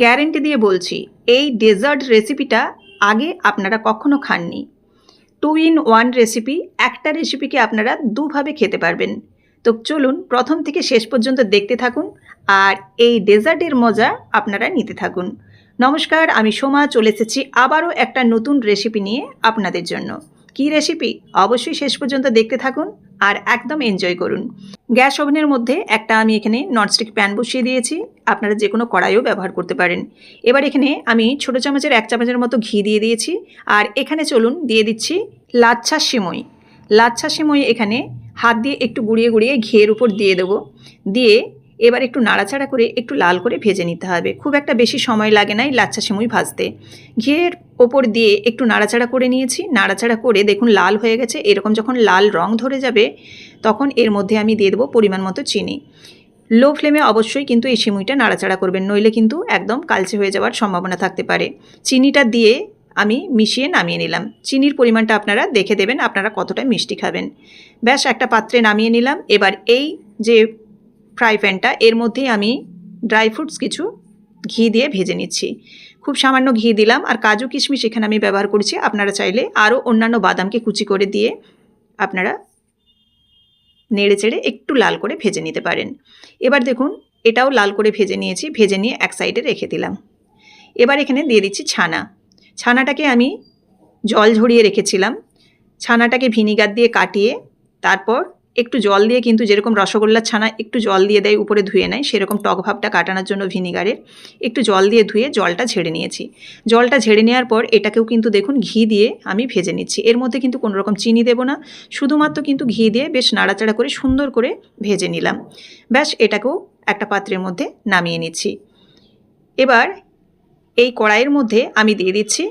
Guarantee দিয়ে বলছি, এই ডেজার্ট রেসিপিটা আগে আপনারা কখনো খাননি। টু ইন ওয়ান রেসিপি, একটা রেসিপিকে আপনারা দুভাবে খেতে পারবেন। তো চলুন প্রথম থেকে শেষ পর্যন্ত দেখতে থাকুন আর এই ডেজার্টের মজা আপনারা নিতে থাকুন। নমস্কার, আমি সোমা, চলে এসেছি আবারও একটা নতুন রেসিপি নিয়ে আপনাদের জন্য। কী রেসিপি? অবশ্যই শেষ পর্যন্ত দেখতে থাকুন। আর একদম এনজয় করুন। গ্যাস ওভেনের মধ্যে একটা আমি এখানে ননস্টিক প্যান বসিয়ে দিয়েছি, আপনারা যে কোনো কড়াইও ব্যবহার করতে পারেন। এবার এখানে আমি ছোটো চামচের এক চামচের মতো ঘি দিয়ে দিয়েছি, আর এখানে চলুন দিয়ে দিচ্ছি লাচ্ছা সিমই। লাচ্ছা সিমই এখানে হাত দিয়ে একটু গুড়িয়ে গুঁড়িয়ে ঘিয়ের উপর দিয়ে দেবো। দিয়ে এবার একটু নাড়াচাড়া করে একটু লাল করে ভেজে নিতে হবে। খুব একটা বেশি সময় লাগে না এই লাচ্ছা সিমুই ভাজতে। ঘিয়ের ওপর দিয়ে একটু নাড়াচাড়া করে নিয়েছি। নাড়াচাড়া করে দেখুন লাল হয়ে গেছে। এরকম যখন লাল রং ধরে যাবে, তখন এর মধ্যে আমি দিয়ে দেবো পরিমাণ মতো চিনি। লো ফ্লেমে অবশ্যই কিন্তু এই সিমুইটা নাড়াচাড়া করবেন, নইলে কিন্তু একদম কালচে হয়ে যাওয়ার সম্ভাবনা থাকতে পারে। চিনিটা দিয়ে আমি মিশিয়ে নামিয়ে নিলাম। চিনির পরিমাণটা আপনারা দেখে দেবেন, আপনারা কতটা মিষ্টি খাবেন। ব্যাস, একটা পাত্রে নামিয়ে নিলাম। এবার এই যে ফ্রাই প্যানটা এর মধ্যেই আমি ড্রাই ফ্রুটস কিছু ঘি দিয়ে ভেজে নিচ্ছি। খুব সামান্য ঘি দিলাম আর কাজু কিশমিশ এখানে আমি ব্যবহার করছি। আপনারা চাইলে আরও অন্যান্য বাদামকে কুচি করে দিয়ে আপনারা নেড়ে চেড়ে একটু লাল করে ভেজে নিতে পারেন। এবার দেখুন, এটাও লাল করে ভেজে নিয়েছি, ভেজে নিয়ে এক সাইডে রেখে দিলাম। এবার এখানে দিয়ে দিচ্ছি ছানা। ছানাটাকে আমি জল ঝরিয়ে রেখেছিলাম। ছানাটাকে ভিনিগার দিয়ে কাটিয়ে তারপর একটু জল দিয়ে কিন্তু যেরকম রসগোল্লার ছানা একটু জল দিয়ে দেয়, উপরে ধুয়ে নেয়, সেরকম টক ভাবটা কাটানোর জন্য ভিনিগারের একটু জল দিয়ে ধুয়ে জলটা ঝেড়ে নিয়েছি। জলটা ঝেড়ে নেওয়ার পর এটাকেও কিন্তু দেখুন ঘি দিয়ে আমি ভেজে নিচ্ছি। এর মধ্যে কিন্তু কোনো রকম চিনি দেবো না, শুধুমাত্র কিন্তু ঘি দিয়ে বেশ নাড়াচাড়া করে সুন্দর করে ভেজে নিলাম। ব্যাস, এটাকেও একটা পাত্রের মধ্যে নামিয়ে নিচ্ছি। এবার এই কড়াইয়ের মধ্যে আমি দিয়ে দিচ্ছি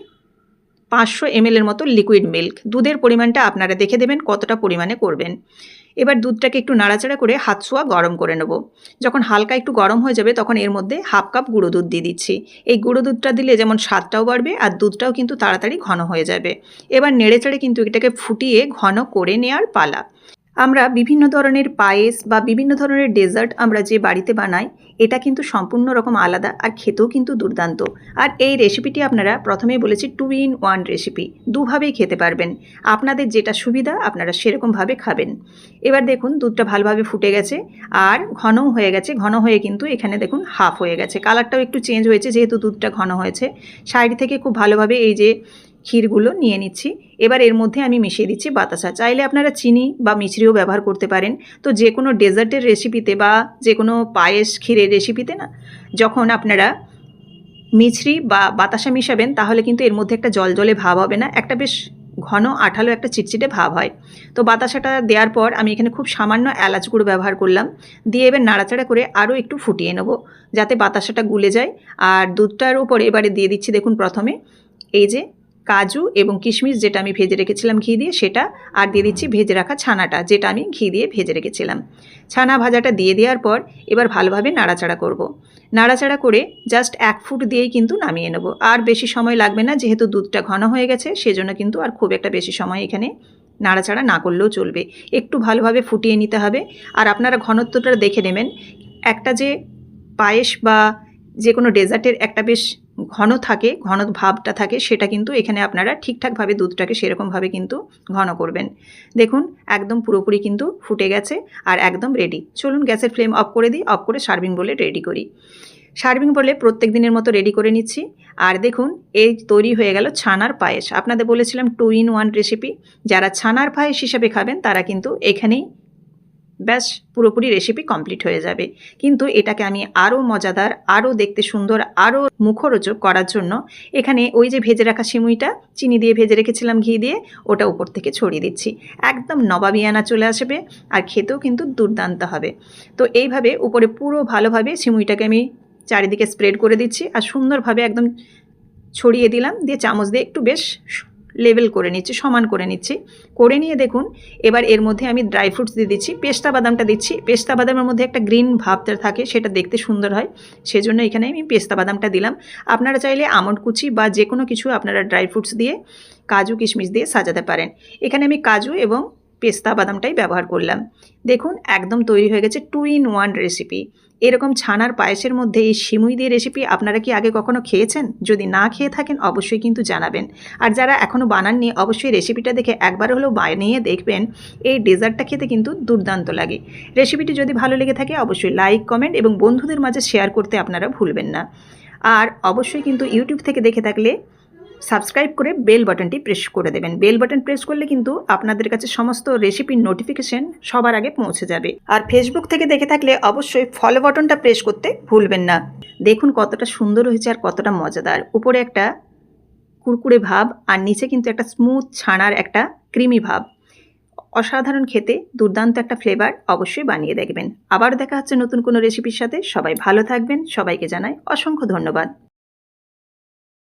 পাঁচশো এমএলের মতো লিকুইড মিল্ক দুধের পরিমাণটা আপনারা দেখে দেবেন কতটা পরিমাণে করবেন। এবার দুধটাকে একটু নাড়াচাড়া করে হাত ছোঁয়া গরম করে নেব। যখন হালকা একটু গরম হয়ে যাবে, তখন এর মধ্যে হাফ কাপ গুঁড়ো দুধ দিয়ে দিচ্ছি। এই গুঁড়ো দুধটা দিলে যেমন স্বাদটাও বাড়বে আর দুধটাও কিন্তু তাড়াতাড়ি ঘন হয়ে যাবে। এবার নেড়েচেড়ে কিন্তু এটাকে ফুটিয়ে ঘন করে নেওয়ার পালা। আমরা বিভিন্ন ধরনের পায়েস বা বিভিন্ন ধরনের ডেজার্ট আমরা যে বাড়িতে বানাই, এটা কিন্তু সম্পূর্ণ রকম আলাদা আর খেতেও কিন্তু দুর্দান্ত। আর এই রেসিপিটি আপনারা প্রথমেই বলেছি টু ইন ওয়ান রেসিপি দুভাবেই খেতে পারবেন। আপনাদের যেটা সুবিধা, আপনারা সেরকমভাবে খাবেন। এবার দেখুন, দুধটা ভালোভাবে ফুটে গেছে আর ঘনও হয়ে গেছে। ঘন হয়ে কিন্তু এখানে দেখুন হাফ হয়ে গেছে। কালারটাও একটু চেঞ্জ হয়েছে, যেহেতু দুধটা ঘন হয়েছে। সাইড থেকে খুব ভালোভাবে এই যে ক্ষীরগুলো নিয়ে নিচ্ছি। এবার এর মধ্যে আমি মিশিয়ে দিচ্ছি বাতাসা। চাইলে আপনারা চিনি বা মিছরিও ব্যবহার করতে পারেন। তো যে কোনো ডেজার্টের রেসিপিতে বা যে কোনো পায়েস ক্ষীরের রেসিপিতে না, যখন আপনারা মিছরি বা বাতাসা মিশাবেন, তাহলে কিন্তু এর মধ্যে একটা জল জলে ভাব হবে না। একটা বেশ ঘন, আঠালো একটা চিটচিটে ভাব হয়। তো বাতাসাটা দেওয়ার পর আমি এখানে খুব সামান্য এলাচ গুঁড়ো ব্যবহার করলাম। দিয়ে এবার নাড়াচাড়া করে আরও একটু ফুটিয়ে নেব, যাতে বাতাসাটা গুলে যায়। আর দুধটার উপরে এবারে দিয়ে দিচ্ছি দেখুন প্রথমে, এই যে কাজু এবং কিশমিশ যেটা আমি ভেজে রেখেছিলাম ঘি দিয়ে সেটা আর দিয়ে দিচ্ছি ভেজে রাখা ছানাটা যেটা আমি ঘি দিয়ে ভেজে রেখেছিলাম। ছানা ভাজাটা দিয়ে দেওয়ার পর এবার ভালোভাবে নাড়াচাড়া করব। নাড়াচাড়া করে জাস্ট এক ফুট দিয়েই কিন্তু নামিয়ে নেব। আর বেশি সময় লাগবে না যেহেতু দুধটা ঘন হয়ে গেছে সেজন্য কিন্তু আর খুব একটা বেশি সময় এখানে নাড়াচাড়া না করলেও চলবে। একটু ভালোভাবে ফুটিয়ে নিতে হবে। আর আপনারা ঘনত্বটা দেখে নেবেন। একটা যে পায়েস বা যে কোনো ডেজার্টের একটা বেশ ঘন থাকে, ঘন ভাবটা থাকে, সেটা কিন্তু এখানে আপনারা ঠিকঠাকভাবে দুধটাকে সেরকমভাবে কিন্তু ঘন করবেন। দেখুন, একদম পুরোপুরি কিন্তু ফুটে গেছে আর একদম রেডি চলুন গ্যাসের ফ্লেম অফ করে দিই, অফ করে সার্ভিং বলে রেডি করি। সার্ভিং বলে প্রত্যেক দিনের মতো রেডি করে নিচ্ছি। আর দেখুন, এই তৈরি হয়ে গেল ছানার পায়েস। আপনাদের বলেছিলাম টু ইন ওয়ান রেসিপি যারা ছানার পায়েস হিসাবে খাবেন, তারা কিন্তু এখানেই ব্যাস, পুরোপুরি রেসিপি কমপ্লিট হয়ে যাবে। কিন্তু এটাকে আমি আরও মজাদার আরও দেখতে সুন্দর আরও মুখরোচক করার জন্য এখানে ওই যে ভেজে রাখা সিমুইটা, চিনি দিয়ে ভেজে রেখেছিলাম ঘি দিয়ে, ওটা উপর থেকে ছড়িয়ে দিচ্ছি। একদম নবাবিয়ানা চলে আসবে আর খেতেও কিন্তু দুর্দান্ত হবে। তো এইভাবে উপরে পুরো ভালোভাবে সিমুইটাকে আমি চারিদিকে স্প্রেড করে দিচ্ছি আর সুন্দরভাবে একদম ছড়িয়ে দিলাম, দিয়ে চামচ দিয়ে একটু বেশ লেভেল করে নিচ্ছি, সমান করে নিচ্ছি। করে নিয়ে দেখুন, এবার এর মধ্যে আমি ড্রাই ফ্রুটস দিয়ে দিচ্ছি, পেস্তা বাদামটা দিচ্ছি। পেস্তা বাদামের মধ্যে একটা গ্রিন ভাবটা থাকে সেটা দেখতে সুন্দর হয়, সেজন্য এখানে আমি পেস্তা বাদামটা দিলাম। আপনারা চাইলে আমন্ড কুচি বা যে কোনো কিছু আপনারা ড্রাই ফ্রুটস দিয়ে, কাজু কিশমিশ দিয়ে সাজাতে পারেন। এখানে আমি কাজু এবং পেস্তা বাদামটাই ব্যবহার করলাম। দেখুন, একদম তৈরি হয়ে গেছে টু ইন ওয়ান রেসিপি এরকম ছানার পায়েসের মধ্যে এই সিমুই দিয়ে রেসিপি আপনারা কি আগে কখনো খেয়েছেন? যদি না খেয়ে থাকেন, অবশ্যই কিন্তু জানাবেন। আর যারা এখনও বানাননি, অবশ্যই রেসিপিটা দেখে একবার হলেও বানিয়ে দেখবেন। এই ডেজার্টটা খেতে কিন্তু দুর্দান্ত লাগে। রেসিপিটি যদি ভালো লেগে থাকে, অবশ্যই লাইক কমেন্ট এবং বন্ধুদের মাঝে শেয়ার করতে আপনারা ভুলবেন না। আর অবশ্যই কিন্তু ইউটিউব থেকে দেখে থাকলে সাবস্ক্রাইব করে বেল বাটনটি প্রেস করে দেবেন। বেল বাটন প্রেস করলে কিন্তু আপনাদের কাছে সমস্ত রেসিপির নোটিফিকেশন সবার আগে পৌঁছে যাবে। আর ফেসবুক থেকে দেখে থাকলে অবশ্যই ফলো বাটনটা প্রেস করতে ভুলবেন না। দেখুন কতটা সুন্দর হয়েছে আর কতটা মজাদার। উপরে একটা কুরকুরে ভাব আর নিচে কিন্তু একটা স্মুথ ছানার একটা ক্রিমি ভাব। অসাধারণ খেতে, দুর্দান্ত একটা ফ্লেভার অবশ্যই বানিয়ে দেখবেন। আবার দেখা হচ্ছে নতুন কোনো রেসিপির সাথে। সবাই ভালো থাকবেন। সবাইকে জানাই অসংখ্য ধন্যবাদ।